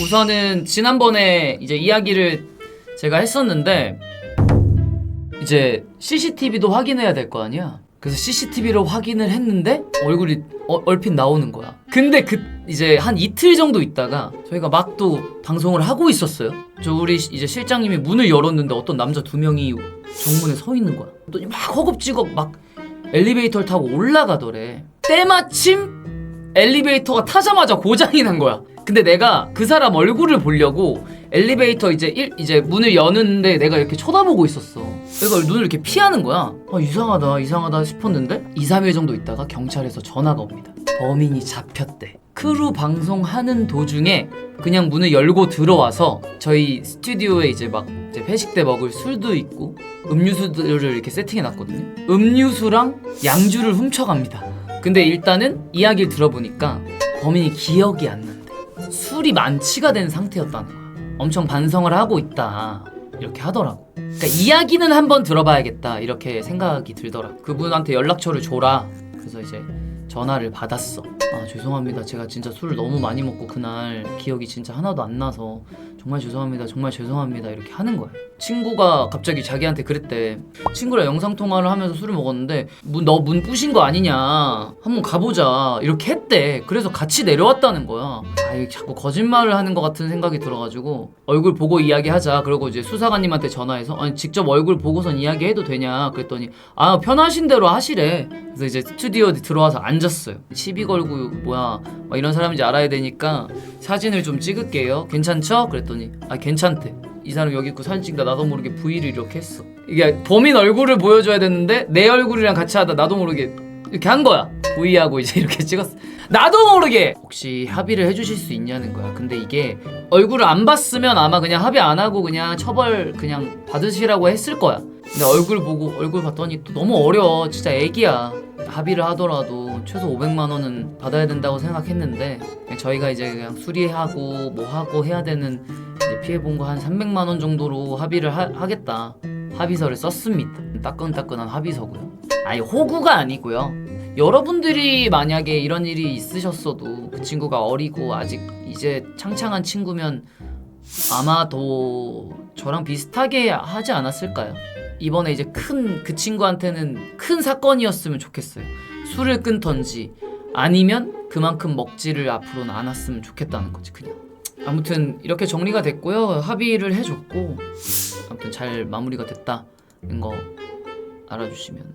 우선은 지난번에 이제 이야기를 제가 했었는데 이제 CCTV도 확인해야 될 거 아니야. 그래서 CCTV로 확인을 했는데 얼굴이 어- 얼핏 나오는 거야. 근데 그 이제 한 이틀 정도 있다가 저희가 막 또 방송을 하고 있었어요. 저 우리 시- 이제 실장님이 문을 열었는데 어떤 남자 두 명이 정문에 서 있는 거야. 또 막 허겁지겁 막 엘리베이터를 타고 올라가더래. 때마침 엘리베이터가 타자마자 고장이 난 거야. 근데 내가 그 사람 얼굴을 보려고 엘리베이터 이제 일, 이제 문을 여는데 내가 이렇게 쳐다보고 있었어. 내가 눈을 이렇게 피하는 거야. 아, 이상하다, 이상하다 싶었는데 2, 3일 정도 있다가 경찰에서 전화가 옵니다. 범인이 잡혔대. 크루 방송하는 도중에 그냥 문을 열고 들어와서 저희 스튜디오에 이제 막 이제 회식 때 먹을 술도 있고 음료수들을 이렇게 세팅해 놨거든요. 음료수랑 양주를 훔쳐갑니다. 근데 일단은 이야기를 들어보니까 범인이 기억이 안 난대. 술이 만취가 된 상태였다는 거야. 엄청 반성을 하고 있다. 이렇게 하더라고. 그러니까 이야기는 한번 들어봐야겠다. 이렇게 생각이 들더라. 그분한테 연락처를 줘라. 그래서 이제 전화를 받았어. 아, 죄송합니다. 제가 진짜 술을 너무 많이 먹고 그날 기억이 진짜 하나도 안 나서 정말 죄송합니다. 정말 죄송합니다. 이렇게 하는 거야. 친구가 갑자기 자기한테 그랬대. 친구랑 영상 통화를 하면서 술을 먹었는데 문너문 부신 거 아니냐. 한번 가보자. 이렇게 했대. 그래서 같이 내려왔다는 거야. 아이 자꾸 거짓말을 하는 것 같은 생각이 들어가지고 얼굴 보고 이야기하자. 그리고 이제 수사관님한테 전화해서 아니 직접 얼굴 보고선 이야기해도 되냐. 그랬더니 아 편하신 대로 하시래. 그래서 이제 스튜디오에 들어와서 앉았어요. 시비 걸고 뭐야 막 이런 사람인지 알아야 되니까 사진을 좀 찍을게요. 괜찮죠? 그랬더니 아 괜찮대. 이 사람 여기 있고 사진 찍다 나도 모르게 V를 이렇게 했어. 이게 범인 얼굴을 보여줘야 되는데 내 얼굴이랑 같이 하다 나도 모르게 이렇게 한 거야. V하고 이제 이렇게 찍었어. 나도 모르게 혹시 합의를 해주실 수 있냐는 거야. 근데 이게 얼굴을 안 봤으면 아마 그냥 합의 안 하고 그냥 처벌 그냥 받으시라고 했을 거야. 근데 얼굴 보고 얼굴 봤더니 또 너무 어려. 진짜 애기야. 합의를 하더라도 최소 500만 원은 받아야 된다고 생각했는데 저희가 이제 그냥 수리하고 뭐 하고 해야 되는 피해 본거 한 300만 원 정도로 합의를 하, 겠다 합의서를 썼습니다. 따끈따끈한 합의서고요. 아니 호구가 아니고요. 여러분들이 만약에 이런 일이 있으셨어도 그 친구가 어리고 아직 이제 창창한 친구면 아마도 저랑 비슷하게 하지 않았을까요? 이번에 이제 큰 그 친구한테는 큰 사건이었으면 좋겠어요. 술을 끊던지 아니면 그만큼 먹지를 앞으로는 않았으면 좋겠다는 거지 그냥. 아무튼 이렇게 정리가 됐고요. 합의를 해줬고 아무튼 잘 마무리가 됐다는 거 알아주시면